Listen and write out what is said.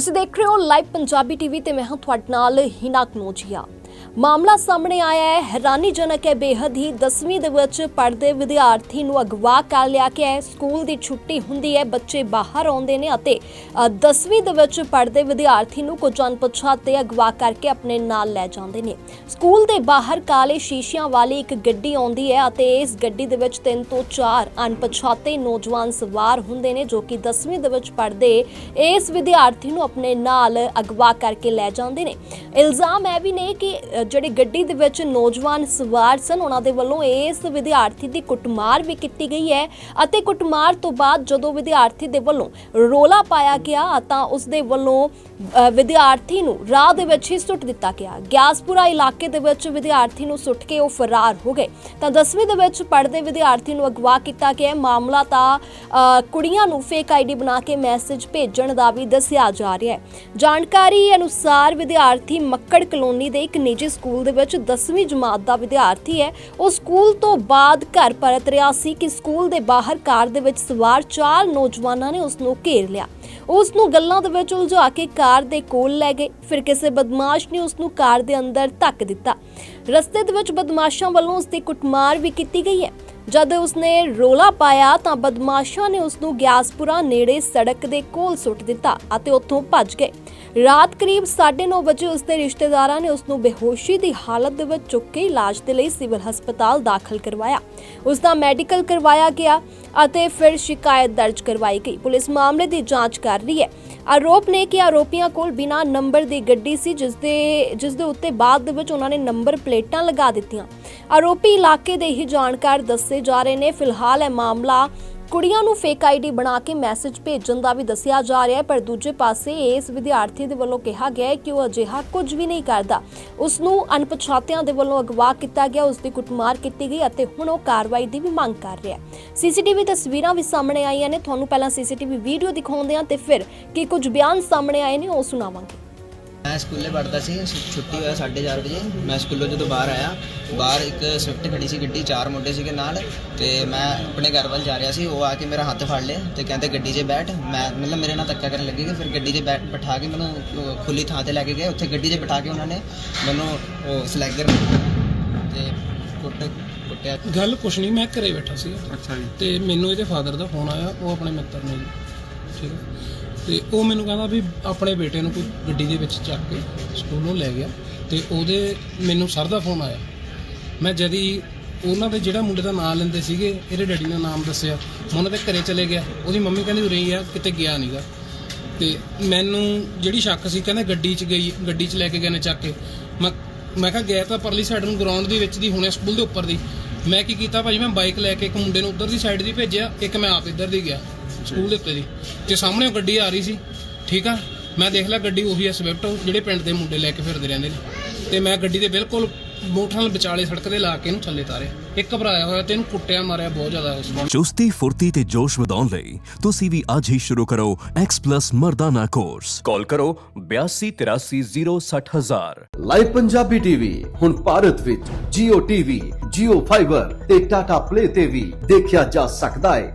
ਤੁਸੀਂ ਦੇਖ ਰਹੇ ਹੋ ਲਾਈਵ ਪੰਜਾਬੀ ਟੀਵੀ ਤੇ ਮੈਂ ਹਾਂ ਤੁਹਾਡੇ ਨਾਲ ਹਿਨਾ ਕਨੋਜੀਆ। ਮਾਮਲਾ ਸਾਹਮਣੇ ਆਇਆ ਹੈ। ਹੈਰਾਨੀਜਨਕ ਹੈ। ਬੇਹੱਦ ਹੀ 10ਵੀਂ ਦੇ ਵਿੱਚ ਪੜ੍ਹਦੇ ਵਿਦਿਆਰਥੀ ਨੂੰ ਅਗਵਾ ਕਰ ਲਿਆ ਗਿਆ ਹੈ। ਸਕੂਲ ਦੀ ਛੁੱਟੀ ਹੁੰਦੀ ਹੈ। ਬੱਚੇ ਬਾਹਰ ਆਉਂਦੇ ਨੇ ਅਤੇ 10ਵੀਂ ਦੇ ਵਿੱਚ ਪੜ੍ਹਦੇ ਵਿਦਿਆਰਥੀ ਨੂੰ ਕੁਝ ਅਣਪਛਾਤੇ ਅਗਵਾ ਕਰਕੇ ਆਪਣੇ ਨਾਲ ਲੈ ਜਾਂਦੇ ਨੇ। ਸਕੂਲ ਦੇ ਬਾਹਰ ਕਾਲੇ ਸ਼ੀਸ਼ਿਆਂ ਵਾਲੀ ਇੱਕ ਗੱਡੀ ਆਉਂਦੀ ਹੈ ਅਤੇ ਇਸ ਗੱਡੀ ਦੇ ਵਿੱਚ ਤਿੰਨ ਤੋਂ ਚਾਰ ਅਣਪਛਾਤੇ ਨੌਜਵਾਨ ਸਵਾਰ ਹੁੰਦੇ ਨੇ, ਜੋ ਕਿ 10ਵੀਂ ਦੇ ਵਿੱਚ ਪੜ੍ਹਦੇ ਇਸ ਵਿਦਿਆਰਥੀ ਨੂੰ ਆਪਣੇ ਨਾਲ ਅਗਵਾ ਕਰਕੇ ਲੈ ਜਾਂਦੇ ਨੇ। ਇਲਜ਼ਾਮ ਇਹ ਵੀ ਨੇ ਕਿ ਜਿਹੜੀ ਗੱਡੀ ਦੇ ਵਿੱਚ ਨੌਜਵਾਨ ਸਵਾਰ ਸਨ, ਉਹਨਾਂ ਦੇ ਵੱਲੋਂ ਇਸ ਵਿਦਿਆਰਥੀ ਦੀ ਕੁੱਟਮਾਰ ਵੀ ਕੀਤੀ ਗਈ ਹੈ ਅਤੇ ਕੁੱਟਮਾਰ ਤੋਂ ਬਾਅਦ ਜਦੋਂ ਵਿਦਿਆਰਥੀ ਦੇ ਵੱਲੋਂ ਰੋਲਾ ਪਾਇਆ ਗਿਆ ਤਾਂ ਉਸ ਦੇ ਵੱਲੋਂ ਵਿਦਿਆਰਥੀ ਨੂੰ ਰਾਹ ਦੇ ਵਿੱਚ ਹੀ ਸੁੱਟ ਦਿੱਤਾ ਗਿਆ। ਗਿਆਸਪੁਰਾ ਇਲਾਕੇ ਦੇ ਵਿੱਚ ਵਿਦਿਆਰਥੀ ਨੂੰ ਸੁੱਟ ਕੇ ਉਹ ਫਰਾਰ ਹੋ ਗਏ। ਤਾਂ 10ਵੀਂ ਦੇ ਵਿੱਚ ਪੜ੍ਹਦੇ ਵਿਦਿਆਰਥੀ ਨੂੰ ਅਗਵਾ ਕੀਤਾ ਗਿਆ। ਮਾਮਲਾ ਤਾਂ ਕੁੜੀਆਂ ਨੂੰ ਫੇਕ ਆਈਡੀ ਬਣਾ ਕੇ ਮੈਸੇਜ ਭੇਜਣ ਦਾ ਵੀ ਦੱਸਿਆ ਜਾ ਰਿਹਾ ਹੈ। ਜਾਣਕਾਰੀ ਅਨੁਸਾਰ ਵਿਦਿਆਰਥੀ ਮੱਕੜ ਕਲੋਨੀ ਦੇ ਇੱਕ ਨਿੱਜੀ ਸਕੂਲ ਦੇ ਵਿੱਚ 10ਵੀਂ ਜਮਾਤ ਦਾ ਵਿਦਿਆਰਥੀ ਹੈ। ਉਹ ਸਕੂਲ ਤੋਂ ਬਾਅਦ ਘਰ ਪਰਤ ਰਿਹਾ ਸੀ ਕਿ ਸਕੂਲ ਦੇ ਬਾਹਰ ਕਾਰ ਦੇ ਵਿੱਚ ਸਵਾਰ ਚਾਰ ਨੌਜਵਾਨਾਂ ਨੇ ਉਸ ਨੂੰ ਘੇਰ ਲਿਆ। ਉਸ ਨੂੰ ਗੱਲਾਂ ਦੇ ਵਿੱਚ ਉਲਝਾ ਕੇ ਕਾਰ ਦੇ ਕੋਲ ਲੈ ਗਏ। ਫਿਰ ਕਿਸੇ ਬਦਮਾਸ਼ ਨੇ ਉਸ ਨੂੰ ਕਾਰ ਦੇ ਅੰਦਰ ਧੱਕ ਦਿੱਤਾ। ਰਸਤੇ ਦੇ ਵਿੱਚ ਬਦਮਾਸ਼ਾਂ ਵੱਲੋਂ ਉਸ ਦੀ ਕੁੱਟਮਾਰ ਵੀ ਕੀਤੀ ਗਈ ਹੈ। ਜਦ ਉਸਨੇ ਰੋਲਾ ਪਾਇਆ ਤਾਂ ਬਦਮਾਸ਼ਾਂ ਨੇ ਉਸ ਨੂੰ ਗਿਆਸਪੁਰਾ ਨੇੜੇ ਸੜਕ ਦੇ ਕੋਲ ਸੁੱਟ ਦਿੱਤਾ ਅਤੇ ਉੱਥੋਂ ਭੱਜ ਗਏ। ਰਾਤ ਕਰੀਬ 9:30 ਵਜੇ ਉਸ ਦੇ ਰਿਸ਼ਤੇਦਾਰਾਂ ਨੇ ਉਸ ਨੂੰ ਬੇਹੋਸ਼ੀ ਦੀ ਹਾਲਤ ਦੇ ਵਿੱਚ ਚੁੱਕ ਕੇ ਇਲਾਜ ਦੇ ਲਈ ਸਿਵਲ ਹਸਪਤਾਲ ਦਾਖਲ ਕਰਵਾਇਆ। ਉਸ ਦਾ ਮੈਡੀਕਲ ਕਰਵਾਇਆ ਗਿਆ। ਅਤੇ ਫਿਰ ਸ਼ਿਕਾਇਤ ਦਰਜ ਕਰਵਾਈ ਗਈ। ਪੁਲਿਸ ਮਾਮਲੇ ਦੀ ਜਾਂਚ ਕਰ ਰਹੀ ਹੈ। ਆਰੋਪ ਨੇ ਕਿ ਆਰੋਪੀਆਂ ਕੋਲ ਬਿਨਾਂ ਨੰਬਰ ਦੀ ਗੱਡੀ ਸੀ ਜਿਸ ਦੇ ਜਿਸ ਦੇ ਉੱਤੇ ਬਾਅਦ ਦੇ ਵਿੱਚ ਉਹਨਾਂ ਨੇ ਨੰਬਰ ਪਲੇਟਾਂ ਲਗਾ ਦਿੱਤੀਆਂ। ਆਰੋਪੀ ਇਲਾਕੇ ਦੇ ਹੀ ਜਾਣਕਾਰ ਦੱਸੇ ਜਾ ਰਹੇ ਨੇ। ਫਿਲਹਾਲ ਇਹ ਮਾਮਲਾ ਕੁੜੀਆਂ ਨੂੰ ਫੇਕ ਆਈਡੀ ਬਣਾ ਕੇ ਮੈਸੇਜ ਭੇਜਣ ਦਾ ਵੀ ਦੱਸਿਆ ਜਾ ਰਿਹਾ ਹੈ, ਪਰ ਦੂਜੇ ਪਾਸੇ ਇਸ ਵਿਦਿਆਰਥੀ ਦੇ ਵੱਲੋਂ ਕਿਹਾ ਗਿਆ ਹੈ ਕਿ ਉਹ ਅਜਿਹਾ ਕੁਝ ਵੀ ਨਹੀਂ ਕਰਦਾ। ਉਸ ਨੂੰ ਅਣਪਛਾਤਿਆਂ ਦੇ ਵੱਲੋਂ ਅਗਵਾ ਕੀਤਾ ਗਿਆ ਉਸ ਦੀ ਕੁੱਟਮਾਰ ਕੀਤੀ ਗਈ ਅਤੇ ਹੁਣ ਉਹ ਕਾਰਵਾਈ ਦੀ ਵੀ ਮੰਗ ਕਰ ਰਿਹਾ ਹੈ। ਸੀਸੀਟੀਵੀ ਤਸਵੀਰਾਂ ਵੀ ਸਾਹਮਣੇ ਆਈਆਂ ਨੇ, ਤੁਹਾਨੂੰ ਪਹਿਲਾਂ ਸੀਸੀਟੀਵੀ ਵੀਡੀਓ ਦਿਖਾਉਂਦੇ ਹਾਂ ਤੇ ਫਿਰ ਕੀ ਕੁਝ ਬਿਆਨ ਸਾਹਮਣੇ ਆਏ ਨੇ, ਉਹ ਸੁਣਾਵਾਂਗੇ। ਮੈਂ ਸਕੂਲੇ ਪੜ੍ਹਦਾ ਸੀ ਛੁੱਟੀ ਹੋਇਆ 4:30 ਵਜੇ। ਮੈਂ ਸਕੂਲੋਂ ਜਦੋਂ ਬਾਹਰ ਆਇਆ ਬਾਹਰ ਇੱਕ ਸਵਿਫਟ ਖੜੀ ਸੀ ਗੱਡੀ ਚਾਰ ਮੁੰਡੇ ਸੀਗੇ ਨਾਲ ਤੇ ਮੈਂ ਆਪਣੇ ਘਰ ਵੱਲ ਜਾ ਰਿਹਾ ਸੀ ਉਹ ਆ ਕੇ ਮੇਰਾ ਹੱਥ ਫੜ ਲਿਆ ਤੇ ਕਹਿੰਦੇ ਗੱਡੀ 'ਚ ਬੈਠ। ਮੈਂ ਮਤਲਬ ਮੇਰੇ ਨਾਲ ਧੱਕਾ ਕਰਨ ਲੱਗੇ ਕਿ ਫਿਰ ਗੱਡੀ 'ਚ ਬੈਠ ਬਿਠਾ ਕੇ ਮੈਨੂੰ ਖੁੱਲੀ ਥਾਂ ਤੇ ਲੈ ਕੇ ਗਏ। ਉੱਥੇ ਗੱਡੀ 'ਚ ਬਿਠਾ ਕੇ ਉਹਨਾਂ ਨੇ ਮੈਨੂੰ ਉਹ ਸਲੈਗਰ ਤੇ ਕੁੱਟ ਕੁੱਟਿਆ। ਗੱਲ ਕੁਛ ਨਹੀਂ ਮੈਂ ਘਰੇ ਬੈਠਾ ਸੀ ਅੱਛਾ ਜੀ। ਤੇ ਮੈਨੂੰ ਇਹਦੇ ਫਾਦਰ ਦਾ ਫੋਨ ਆਇਆ ਉਹ ਆਪਣੇ ਮਿੱਤਰ ਨੇ। ਜੀ ਠੀਕ ਹੈ। ਤੇ ਉਹ ਮੈਨੂੰ ਕਹਿੰਦਾ ਵੀ ਆਪਣੇ ਬੇਟੇ ਨੂੰ ਕੋਈ ਗੱਡੀ ਦੇ ਵਿੱਚ ਚੱਕ ਕੇ ਸਕੂਲੋਂ ਲੈ ਗਿਆ ਤੇ ਉਹਦੇ ਮੈਨੂੰ ਸਰ ਦਾ ਫੋਨ ਆਇਆ। ਮੈਂ ਜਦੀ ਉਹਨਾਂ ਦੇ ਜਿਹੜਾ ਮੁੰਡੇ ਦਾ ਨਾਮ ਲੈਂਦੇ ਸੀਗੇ, ਇਹਦੇ ਡੈਡੀ ਨੇ ਨਾਮ ਦੱਸਿਆ। ਮੈਂ ਉਹਨਾਂ ਦੇ ਘਰੇ ਚਲੇ ਗਿਆ। ਉਹਦੀ ਮੰਮੀ ਕਹਿੰਦੀ ਉਰੇ ਆ, ਕਿਤੇ ਗਿਆ ਨਹੀਂਗਾ ਤੇ ਮੈਨੂੰ ਜਿਹੜੀ ਸ਼ੱਕ ਸੀ, ਕਹਿੰਦੇ ਗੱਡੀ 'ਚ ਗਈ, ਗੱਡੀ 'ਚ ਲੈ ਕੇ ਗਏ ਨੇ ਚੱਕ ਕੇ। ਮੈਂ ਮੈਂ ਕਿਹਾ ਗਿਆ ਤਾਂ ਪਰਲੀ ਸਾਈਡ ਨੂੰ ਗਰਾਊਂਡ ਦੇ ਵਿੱਚ ਦੀ, ਹੁਣੇ ਸਕੂਲ ਦੇ ਉੱਪਰ ਦੀ। ਮੈਂ ਕੀ ਕੀਤਾ ਭਾਜੀ, ਮੈਂ ਬਾਈਕ ਲੈ ਕੇ ਇੱਕ ਮੁੰਡੇ ਨੂੰ ਉਧਰ ਦੀ ਸਾਈਡ ਦੀ ਭੇਜਿਆ, ਇੱਕ ਮੈਂ ਆਪ ਇੱਧਰ ਦੀ ਗਿਆ। ਸਕੂਲ ਦੇ ਉੱਤੇ ਦੀ ਤੇ ਸਾਹਮਣੇ ਉਹ ਗੱਡੀ ਆ ਰਹੀ ਸੀ ਠੀਕ ਆ? ਮੈਂ ਦੇਖ ਲਿਆ ਗੱਡੀ ਉਹੀ ਆ ਸਵਿਫਟ ਜਿਹੜੇ ਪਿੰਡ ਦੇ ਮੁੰਡੇ ਲੈ ਕੇ ਫਿਰਦੇ ਰਹਿੰਦੇ ਨੇ। ਤੇ ਮੈਂ ਗੱਡੀ ਦੇ ਬਿਲਕੁਲ ਮੋਠਾਂ ਵਿਚਾਲੇ ਸੜਕ ਦੇ ਲਾ ਕੇ ਇਹਨੂੰ ਥੱਲੇ ਤਾਰਿਆ ਇੱਕ ਘਬਰਾਇਆ ਹੋਇਆ ਤੇ ਇਹਨੂੰ ਕੁੱਟਿਆ ਮਾਰਿਆ ਬਹੁਤ ਜ਼ਿਆਦਾ ਉਸ ਨੂੰ ਚੁਸਤੀ ਫੁਰਤੀ ਤੇ ਜੋਸ਼ ਵਧਾਉਣ ਲਈ ਤੁਸੀਂ ਵੀ ਅੱਜ ਹੀ ਸ਼ੁਰੂ ਕਰੋ X+ ਮਰਦਾਨਾ ਕੋਰਸ ਕਾਲ ਕਰੋ 8283060000 ਲਾਈਵ ਪੰਜਾਬੀ ਟੀਵੀ ਹੁਣ ਭਾਰਤ ਵਿੱਚ Jio TV, Jio Fiber ਤੇ Tata Play ਤੇ ਵੀ ਦੇਖਿਆ ਜਾ ਸਕਦਾ ਹੈ।